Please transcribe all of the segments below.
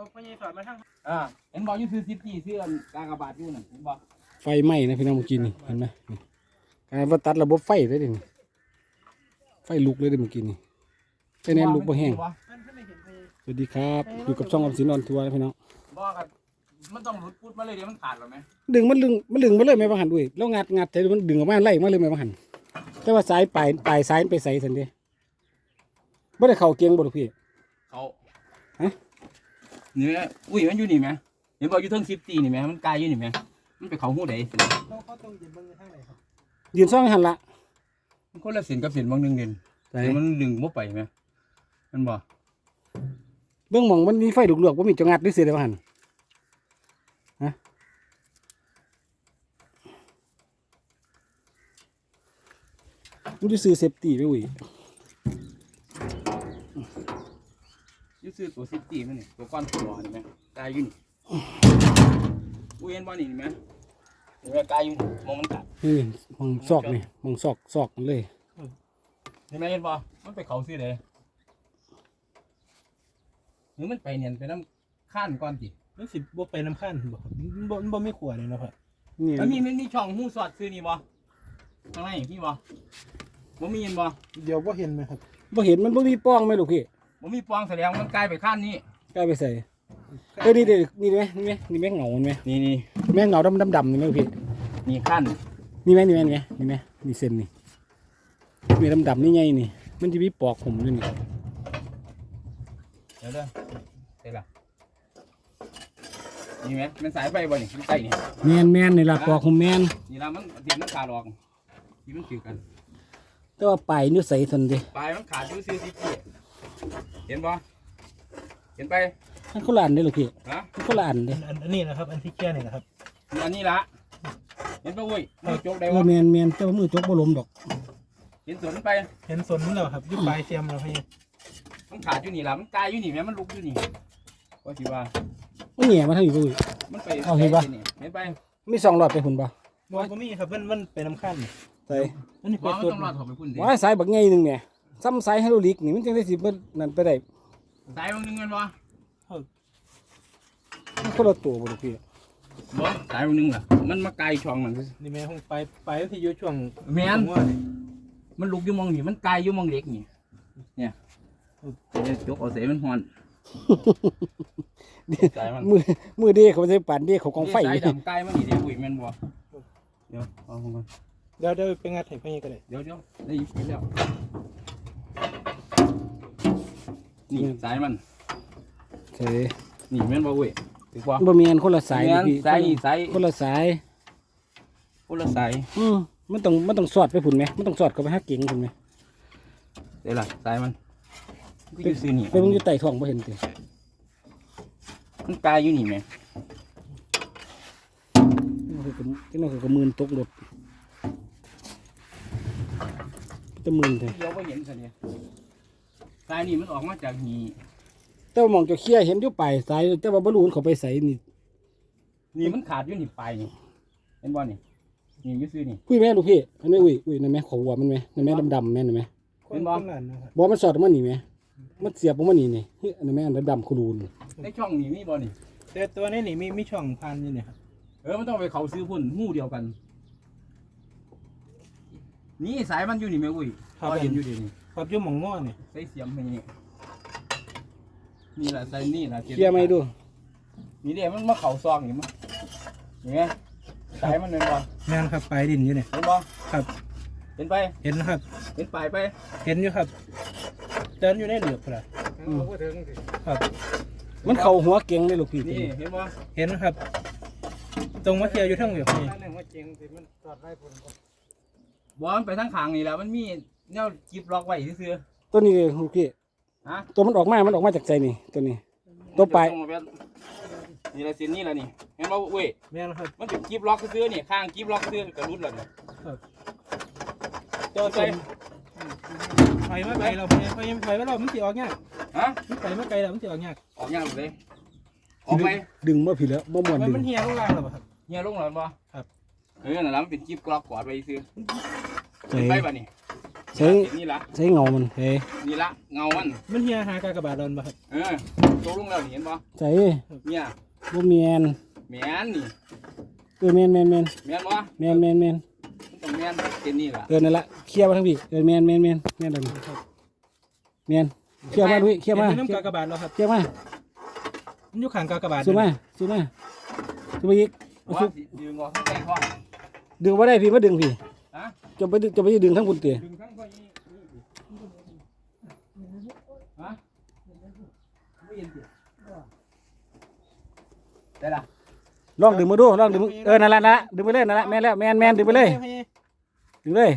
เขาพยายสอนมาทั้งอ่าเห็นบอกอยู่ซื้อซิตี้ซื้อกากบาทอยู่น่ะเห็นบอกไฟไหม้นะพี่น้องเมื่อกี้นี่เห็นไหมนี่กลายว่าตัดระบบไฟเลยเดิไฟลุกเลยเดิเมื่อกี้นี่แค่นี้ลุกบ่แห้งมันขึ้นไม่เห็นพยายสวัสดีครับอยู่กับช่องออมสินออนทัวร์นะพี่น้องบอกกันมันต้องหลุดพุดมาเลยเดี๋ยวมันขาดหรอไหมดึงมันดึงมันดึงมาเลยไหมบางหันด้วยแล้วงัดงัดแต่มันดึงออกมาไล่มาเลยไหมบางหันแต่ว่าสายปลายปลายสายมันไปใส่สันเดีไม่ได้เข่าเกียงบ่ลูกพี่เขาฮะ นี่แหละอุ้ยมันอยู่นี่ไหมเห็นบอกอยู่เทั้งซิตี้นี่ไหมมันกายอยู่นี่ไหมมันไปเขาหูใดเขาเขาตรงยืนเบิ้งทางไหนครับยืนซ่องให้หันละมันคนละเส้นกับเส้นบางหนึงเด่นใส่มันดึงบ่ไปไหมมันบอกเบื้องหมองมันมีไฟดุกลวกว่ามีจะงัดด้วยเสียได้บางหันฮะมันจะซื้อเซฟตี้ไปอุ้ย อ ยู่ซื้อตัวซิตี้มันนี่ตัวก้อนตัวหนี่ไหมกายอยู่นี่อุ้ยเห็นบ่นี่เห็นไหมเห็นไหมกายอยู่นี่มองมันกัดนี่มองซอกนี่มองซอกซอกมันเลยเห็นไหมเห็นบ่มันไปเขาซื้อเลยหรือมันไปเนียนไปน้ำข้านก่อนสิมันสิบ่ไปน้ำขั้นบ่ครับมันบ่มันบ่ไม่ขวดเลยเนาะครับนี่มันมีมันมีช่องหูสอดซื้อนี่บ่ข้างในพี่บ่บ่มีเห็นบ่เดี๋ยวบ่เห็นไหมครับบ่เห็นมันบ่มีป้องไหมลูกพี่ บ่มีปองแสดงว่ามันกลายไปข้านนี้กล้าไปใส่เออนี่เด็นี่ไหมนี่ไหมนี่แม่งเหงามันไหมนี่นี่แม่งเหงาดำดำดำนี่ไหมลูกพี่นี่ข้านนี่ไหมนี่ไหมนี่ไหมนี่ไหมนี่เส้นนี่นี่ดำดำนี่ไงนี่ มันจะมีปอกผมด้วยนี่เดี๋ยวเด้อเสร็จละนี่ไหมมันสายไฟบ่นี่มันใต้นี่แมนแมนนี่ละปอกผมแมนนี่ละมันเสียมันขาดออกที่มันถือกันแต่ว่าปลายนิ้วใสทันเดีปลายมันขาดอยู่ซื้อสิพี่ เห็นบ่เห็นไปมันคนละอันเด้อลูกพี่ฮะมันคนละอันเด้อันอันนี้นะครับ อันที่แก้นี่นะครับนี่อันนี้ละเห็นปะเว้ยมือจกได้เอบ่อแมนแมนแต่ว่ามือจกบ่ล้มดอกเห็นสวนมันไปเห็นสนแล้วครับอยุบปลายเสียมแล้วพี่มันขาดอยู่นี่ละมันกายอยู่นี่แม่มันลุกอยู่นี่ก็สิว่ามันแหน่มาทางนี้บ่อุ้ย มันไปเอาเห็นปะ เห็นไปมีสองหลอดไปหุ่นบ่บ่บ่มีครับมันมันไปน้ำขั้นใส่อันนี้ไปว่ามันตัวต้องรอดเข้าไปพุ่นดิว่าสายบักใหญ่หนึงเนี่ย ซ้ำสายไฮโดรลิกนี่มันจังได้สิมันนั่นไปได้สายบางนึงแม่นบ่มันคนละตัวบ่ลูกพี่บ่สายบางนึงล่ะมันมาไกลช่องนั่นซื่อ นี่แม่คงไปไปที่อยู่ช่วงแม่น หัวนี่มันลุกอยู่หมองนี่มันไกลอยู่หมองเล็กนี่เนี่ยเดี๋ยวจกเอาเสมันฮ้อนสายมันมือมือเด้เขาใช้ปั่นเด้เขากองไฟ สายดำไกลมันนี่เดี๋ยวอุ้ยแม่นบ่เดี๋ยวเอาของก่อนเดี๋ยวเดี๋ยวไปงัดให้พี่ก็ได้เดี๋ยวเดี๋ยวได้ยินแล้ว นี่สายมันใช่นี่แม่นบ่เว้ยถือว่าบ่แม่นคนละสายแม่นลูกพี่สายนี่สายคนละสาย คนละสายอืมมันต้องมันต้องสอดไปผุนไหมมันต้องสอดเข้าไปหาเก่งผุนไหมเดี๋ยวล่ะสายมันก็อยู่ซื่อนี่ไปมึงอยู่ใต้ท้องบ่เห็นติมันกายอยู่นี่แม่มันคือที่นั่นคือกับมือนตกรถแตะมือนเถอะเดี๋ยวบ่เห็นซะเนี่ย สายนี่มันออกมาจากนี่แต่ว่ามองจะเคลียร์เห็นอยู่ปลายสายแต่ว่าบ่รู้มันเขาไปใส่นี่นี่มันขาดอยู่นี่ปลายนี่เห็นบ่นี่นี่อยู่ซื่อนี่คุยแม่ลูกพี่อันนี้อุ้ยอุ้ยนั่นแม่ขอหัวมันไหมนั่นแม่ดำๆแม่นั่นไหมคเป็นนบ่คนละอันนะครับบ่มันสอดออกมานี่ไหมมันเสียบออกมานี่นี่เฮ้ยอันนั้นแม่อันดำๆคุรูนในช่องนี้มีบ่นี่แต่ตัวนี้นี่มีมีช่องพันอยู่เนี่ยครับเออมันต้องไปเขาซื้อพุ่นหู้เดียวกัน นี่สายมันอยู่นี่แม่อุ้ยพอเห็นอยู่ดินี่ ครับอยู่หม่องง้อนี่ใส่เสียมให้นี่นี่แหละใส่นี่แหละเคลียร์ไหมดูนี่เดี๋ยวมันมาเข่าซองนี่มั้งเห็นไหมสายมันเป็นบ่แม่นครับปลายดินอยู่เนี่ยเห็นบ่ครับ เห็นไป เห็นนะครับ เห็นปลายไป เห็นอยู่ครับ เดินอยู่ในเหลือบครับครับ มันเข้าหัวเก่งเลยลูกพี่ตัวนี่นี้เห็นบ่เห็นนะครับ ตรงมาเทียวอยู่ทั้งเหลือบนี่บ่มันไปทางขางนี่แหละมันมี แนวจิบล็อกไว้ซื่อตัวนี้ลูกพี่ๆฮะตัวมันออกมา มันออกมาจากใจนี่ ตัวนี้ ตัวปลายมันจะต้องแบบนี่ละเส้นนี่ละนี่เห็นบ่เว้ยแม่นครับมันเป็นจิบล็อกซื่อๆนี่ข้างจิบล็อกซื่อก็รุดแล้วนี่ตัวใส่ไฟมาไกลเราไฟไฟไฟมาเรามันสิออกยากฮะมันไฟมาไกลเรามันสิออกยากออกยังเลยออกไปดึงมาผิดแล้วบ่ม่วนมันดึงมันเฮียลงล่างแล้วบ่ครับเฮียลงแล้วบ่ครับเออนั่นล่ะมันเป็นจิบล็อกกอดไว้ซื่อใส่เห็นไปบ่นี่ ใช้นี่ละใช้เงามันเฮ้ยนี่ละเงามันมันเฮียหากากบาทโดนบ่ครับเออตกลงแล้วนี่เห็นปะใส่เนี่ยบ่แมนแมนนี่เออแมนแมนแมนแมนปะแมนแมนแมนมันต้องแมนเป็นนี่ล่ะเออนั่นละเคลียร์มาทั้งพี่เออแมนแมนแมนแมนเลยแมนเคลียร์มาด้วยเคลียร์มาเห็นเคลียน้ำร์กากบาทแล้วครับเคลียร์มามันอยู่ข้างกากบาทสู้มาสู้มาสู้มาอีกว่าสิยืนงอข้างใกล้ข้อดึงมาได้พี่มาดึงพี่ฮะจะไปดึงจะไปดึงทั้งบุญเตี๋ยดึงข้างข้อนี้ฮะ ไม่เย็นสิได้ละลองดึงมาดูลองดึงมือเออนั่นละนั่นละดึงไปเลยนั่นละแมนแล้วแมนแมนดึงไปเลยดึงเลย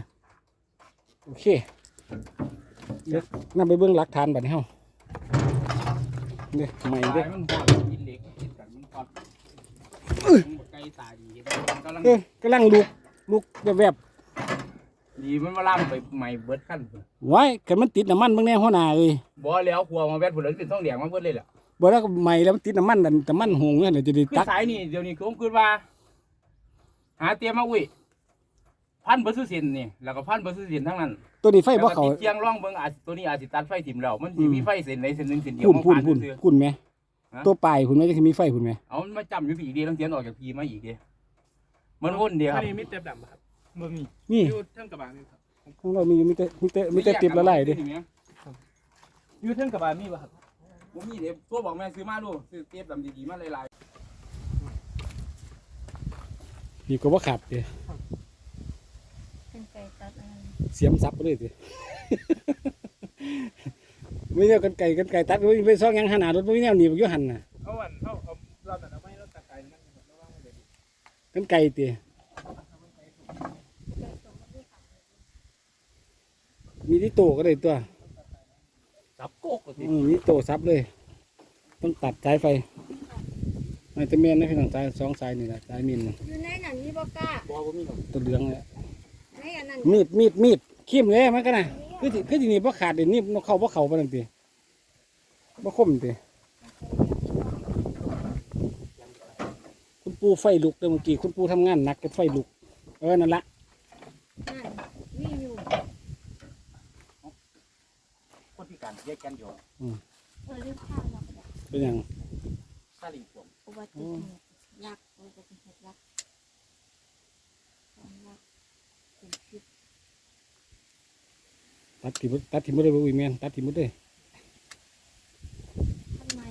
โอเคเดี๋ยวนั่งไปเบื้องหลักฐานบัดนี้เฮาเนี่ยใหม่ตาเด้ยมันพอดกินเหล็กกินกันมันพอดมันบ่ไกลตาดีมันกำลังเออกำลังลุกลุกแบบแบบ ดีมันมาล่างไปใหม่เบิดขั้นพุ่นๆไว้กันมันติดน้ำมันเบางแน่หัวหน้าเอ้ยบ่แล้วครัวมาแวดผุนแล้วเป็นท้องเหลียงมาเบิดเลยแหละบ่แล้วก็ใหม่แล้วมันติดน้ำมันนั่นน้ำมันหงเนี่ยเดี๋ยวจะได้คือตักสายนี่เดี๋ยวนี้ผมคิดว่า หาเตรียมมาอุ้ยพันเบอร์สุสินนี่แล้วก็พันเบอร์สุสินทั้งนั้นตัวนี้ไฟบ่เขาแล้วก็ติดเชียงร่องเบิ่งอาจตัวนี้อาจสิตัดไฟถิ่มแล้วมันสิมีไฟเส้นไหนเส้นหนึงเส้นเดียวพุ่นมาพุ่นผ่านพุ่นซื่อ พุ่นไหมฮะ ตัวปลายพุ่นไหมจะมีไฟพุ่นไหมๆเอามันมาจำอยู่ผีเดียวต้องเสียนออกจากผีมาอีกเดียมันวนเดียวคอัรันบนี้มีเต็บดำบ่ครับ บ่มีนี่อยู่เทิงกระบาดนี่ครับของเรามีมีแต่มีแต่มีแต่ติดละลายเด้อยู่เทิงกระบาดมีบ่ครับบ่มีเด้ตัวบอกแม่ซื้อมาดูซื้อเทียบดำดีๆมาหลายมีก็ว่าขับเด้เป็นไก่ตัดอันนั้นเสียมซับไปเลยเด้ไม่ใช่กันไก่กันไก่ตัดไม่ไปซ่องหยังขนาดรถไม่แนวหนีบอยู่หันน่ะเอาอันเอาเอาเราแต่เอาไม่เราตะไคร้นั่นครับระวังไว้เลยกันไก่เตะมี ที่โตก็ได้ตัวๆจับโกกก็สิอืมมีโตซับเลย ต้องตัดสายไฟไม่แต่เมียนนะพี่น้องสายสองสายนี่แหละสายมินน่ะอยู่ในนั้นมีบ่กล้าบ่บ่มีหรอกตัวเหลืองเลยในอันนั้นมีดมีดมีดขี้มเลยมันก็นะคือที่คือที่นี่พ่ขาดเดี๋ยวนี้มันเข้าพ่เข้าไปนั่นตีพ่คมตีคุณปูไฟลุกเด้อเมื่อกี้คุณปูทำงานหนักกับไฟลุก เออนั่นละ นั่นมีอยู่ คนพิ การแยกกันอยู่เออเรื่องข้าวเราก็ได้เป็นอย่างซาลิงผมอุบัติเหตุรักอุบัติเหตุรักความรักเป็นพิษตัดทิมตัดทิมไม่ได้บ่อุ้ยแมนตัดทิมไม่ได้ทำไม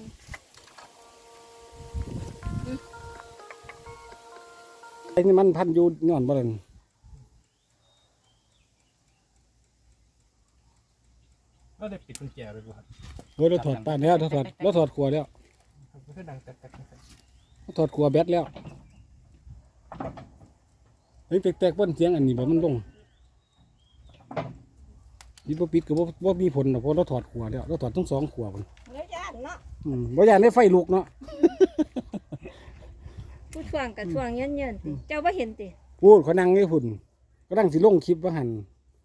ไอ้นี่มันพันอยู่ย้อนบ่ล่ะ เรา ได้ปิดกุญแจไว้บ่ครับโอ้ยเราถอดป้านแล้วเราถอดเราถอดขวดแล้วมันก็ดังแตกๆนะครับเราถอดขวดแบตแล้วเฮ้ยแตกๆเปิ้นเสียงอันนี้บ่มันลงนี่บ่ปิดก็บ่บ่มีผลหรอกเพราะเราถอดขวดแล้วเราถอดทั้งสองขวดพุ่นแล้วย่านเนาะอืมบ่อยากได้ไฟลุกเนาะ ผู้ช่วงกับช่วงเย็นๆติเจ้าบ่เห็นติ พูดเขานั่งอยู่พุ่นก็นั่งสิลงคลิปว่าหั่น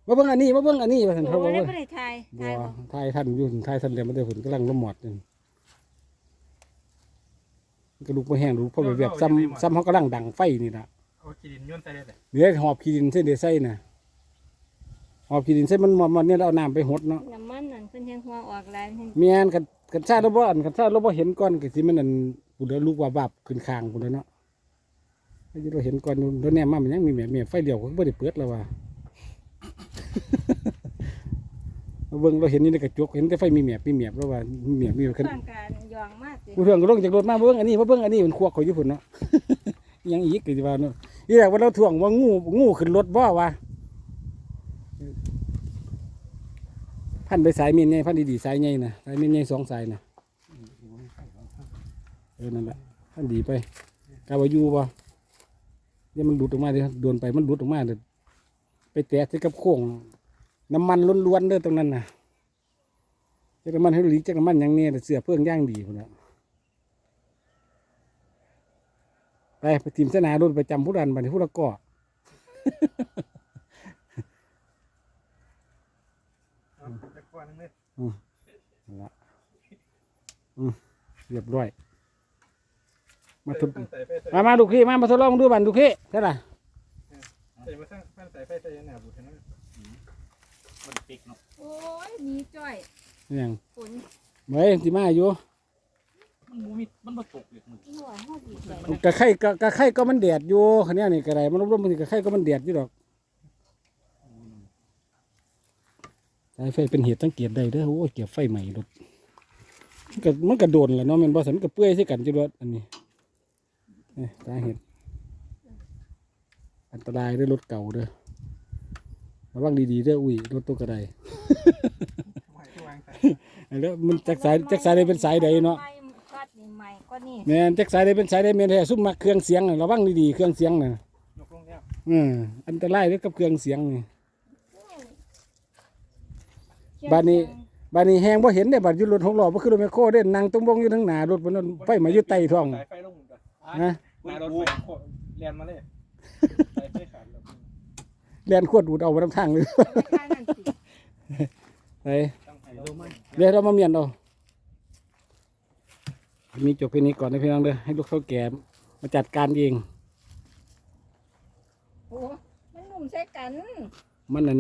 มาเบิ่งอันนี้มาเบิ่งอันนี้ว่าซั่นโอ้เขาบอกได้ว่าบ่ได้ทายบ่ทายบ่ทายท่านอยู่พุ่นทายท่านแล้วมาได้พุ่นกำลังละหมอดนี่กระดูกบ่แห้งดูกเพราะแบบซ้ำซ้ำเขากำลังดังไฟนี่ล่ะ เอาขี้ดินโยนใส่ได้เลยเดี๋ยวหอบขี้ดินเส้นเดไส้น่ะหอบขี้ดินเส้นมันมันมันเนี่ยเราเอาน้ำไปหดเนาะน้ำมันนั่นเพิ่นยังหัวออกหลายเพิ่นเมียนกันกันชาเราบ่อันกันชาเราบ่เห็นก่อนก็สิมันอันผู้เดือลูกว่าบาบขึ้นคางพุ่นแล้วเนาะไอ้ที่เราเห็นก่อนโดนแนมมามันยังมีแม่แม่ไฟเดียวก็บ่ได้เปิดแล้วว่า เบิ่งเราเห็นนี่ในกระจกเห็นแต่ไฟมีแมบมีแมบแล้วว่ามีแมบมีขึ้นช่วงการยองมากติผู้เรื่องก็ลงจากรถมาเบิ่งอันนี้มาเบิ่งอันนี้มันควักเขาอยู่พุ่นเนาะ ยังอีกก็สิว่าเนาะอีแรกว่าเราถ่วงว่างูงูขึ้นรถบ่วะพันไปสายมีนใหญ่พันดีๆสายใหญ่นะสายมีนใหญ่สองสายนะเออนั่นแหละพันดีไปกาว่าอยู่บ่เนี่ยมันหลุดออกมาเดี๋ยวโดนไปมันหลุดออกมาเดี๋ยวไปแตะที่กับโค้ง น้ำมันล้วนๆเด้อตรงนั้นน่ะจากน้ำมันให้หลีจากน้ำมันหยังเนี่ยเสือเพื่องย่างดีพุ่นละไปไปทีมเสนารถไปจำผู้ดันบัดนี้ผู้ละก่อเอาตะกอนนึงเลยนั่นละอืมเรียบร้อย มาทดใส่ไฟใส่มามาดูขี้มามาทดลองดูบันดูขี้ใช่ล่ะใส่มาสร้างใส่ไฟใส่หน้าบุตรนะ มันเป๊กเนาะโอ้ยมีจ้อยนี่หยังฝนไว้สิมาอยู่มันบ่มีมันบ่ตกเลยมึงหัวเฮาดีใจกะไข่กะกะไข่ก็มันแดดอยู่คันนี้นี่กระไรมันร่มๆมันกะไข่ก็มันแดดอยู่ดอกสายไฟเป็นเหตุสังเกตได้เด้อโอ้ยเกี่ยวไฟใหม่รถมันก็มันก็โดนแหละเนาะแม่นบ่สันมันก็เปื่อยใส่กันจุดอันนี้นี่สาเหตุอันตรายเด้อรถเก่าเด้อ ระวังดีๆเด้ออุ้ยรถตัวกระไดไหวที่วางใส่แล้วมันจักสายจักสายใดเป็นสายใดเนาะไม้กัดนี่ใหม่ก็นี่แม่นจักสายใดเป็นสายใดแม่นแท้ซุ่มมาเครื่องเสียงน่ะระวังดีๆเครื่องเสียงน่ะยกลงแล้วอืมอันตรายเด้อกับเครื่องเสียงนี่บ้านนี้บาดนี้แหงบ่เห็นได้บัดอยู่รถหกล้อบ่คือรถแมคโครเด้นั่งตรงบงอยู่ทั้งหน้ารถบนนั้นไฟมาอยู่ใต้ท้องสายไฟลงหมดอะนะหน้ารถไฟโคตรเรียนมาเลยสายไฟขาด แล้วแล่นขวดดูดเอาบ่นํทางเลยเอาไปทางนั้นสิไปตั้งไฟลงมาเดี๋ยวเรามาเมียนเอามีจบเพียงนี้ก่อนนะพี่น้องเด้อให้ลูกเฒ่าแก่มาจัดการเองโอ้มันหนุ่มใส่กัน มันน่ะ